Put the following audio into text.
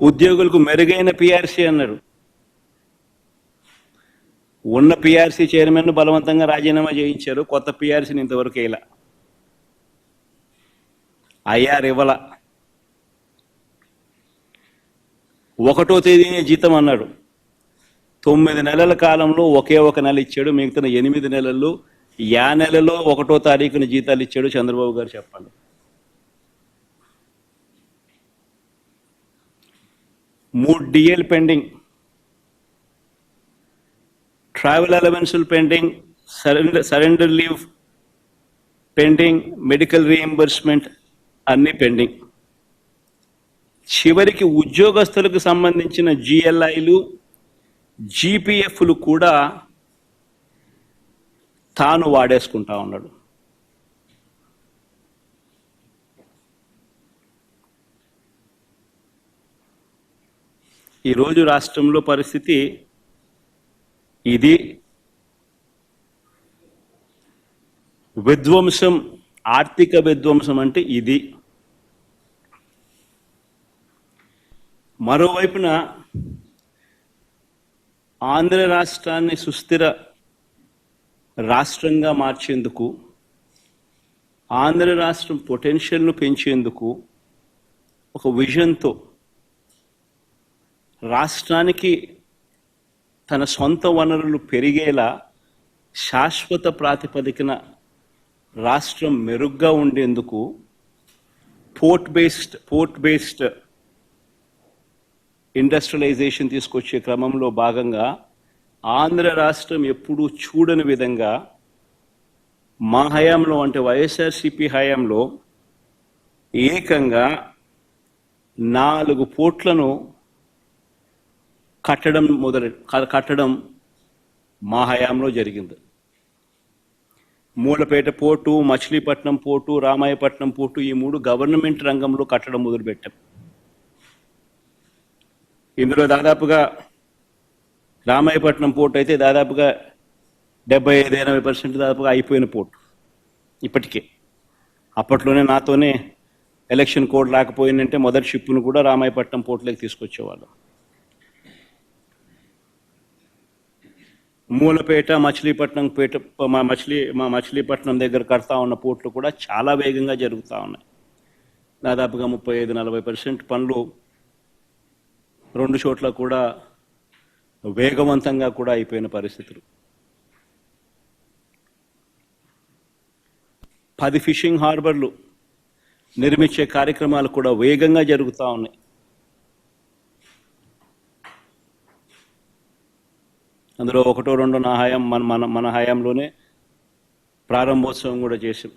ఉద్యోగులకు మెరుగైన పిఆర్సీ అన్నారు. ఉన్న పిఆర్సీ చైర్మన్ బలవంతంగా రాజీనామా చేయించారు. కొత్త పిఆర్సీని ఇంతవరకు ఇలా ఐఆర్ ఇవ్వాల. ఒకటో తేదీనే జీతం అన్నాడు. తొమ్మిది నెలల కాలంలో ఒకే ఒక నెల ఇచ్చాడు. మిగతా ఎనిమిది నెలల్లో యా నెలలో ఒకటో తారీఖున జీతాలు ఇచ్చాడు చంద్రబాబు గారు చెప్పండి. మూడు DA pending travel అలవెన్సులు pending surrender surrender leave pending medical reimbursement అన్ని పెండింగ్ చివరికి ఉద్యోగస్తులకు సంబంధించిన జిఎల్ఐలు జీపీఎఫ్లు కూడా తాను వాడేసుకుంటా ఉన్నాడు. ఈరోజు రాష్ట్రంలో పరిస్థితి ఇది విధ్వంసం ఆర్థిక విధ్వంసం అంటే ఇది. మరోవైపున ఆంధ్ర రాష్ట్రాన్ని సుస్థిర రాష్ట్రంగా మార్చేందుకు ఆంధ్ర రాష్ట్రం పొటెన్షియల్ను పెంచేందుకు ఒక విజన్తో రాష్ట్రానికి తన సొంత వనరులు పెరిగేలా శాశ్వత ప్రాతిపదికన రాష్ట్రం మెరుగ్గా ఉండేందుకు port based port based industrialization తీసుకొచ్చే క్రమంలో భాగంగా ఆంధ్ర రాష్ట్రం ఎప్పుడూ చూడని విధంగా మా హయాంలో అంటే వైఎస్ఆర్సిపి హయాంలో ఏకంగా నాలుగు పోర్ట్లను కట్టడం మొదలు కట్టడం మా హయాంలో జరిగింది. Mulapeta port Machilipatnam port Ramayapatnam port ఈ మూడు గవర్నమెంట్ రంగంలో కట్టడం మొదలుపెట్టాం. ఇందులో దాదాపుగా రామాయపట్నం పోర్టు అయితే దాదాపుగా డెబ్బై ఐదు ఎనభై పర్సెంట్ దాదాపుగా అయిపోయిన పోర్టు ఇప్పటికే. అప్పట్లోనే నాతోనే ఎలక్షన్ కోడ్ రాకపోయిందంటే మొదటి షిప్ను కూడా రామాయపట్నం పోర్ట్లోకి తీసుకొచ్చేవాళ్ళం. మూలపేట మచిలీపట్నం పేట మా మచిలీ మా మచిలీపట్నం దగ్గర కడతా ఉన్న పోర్ట్లు కూడా చాలా వేగంగా జరుగుతూ ఉన్నాయి. దాదాపుగా ముప్పై ఐదు నలభై పర్సెంట్ పనులు రెండు చోట్ల కూడా వేగవంతంగా కూడా అయిపోయిన పరిస్థితులు. పది ఫిషింగ్ హార్బర్లు నిర్మించే కార్యక్రమాలు కూడా వేగంగా జరుగుతూ ఉన్నాయి. అందులో ఒకటో రెండో నా హయాం మన మన మన హయాంలోనే ప్రారంభోత్సవం కూడా చేసాం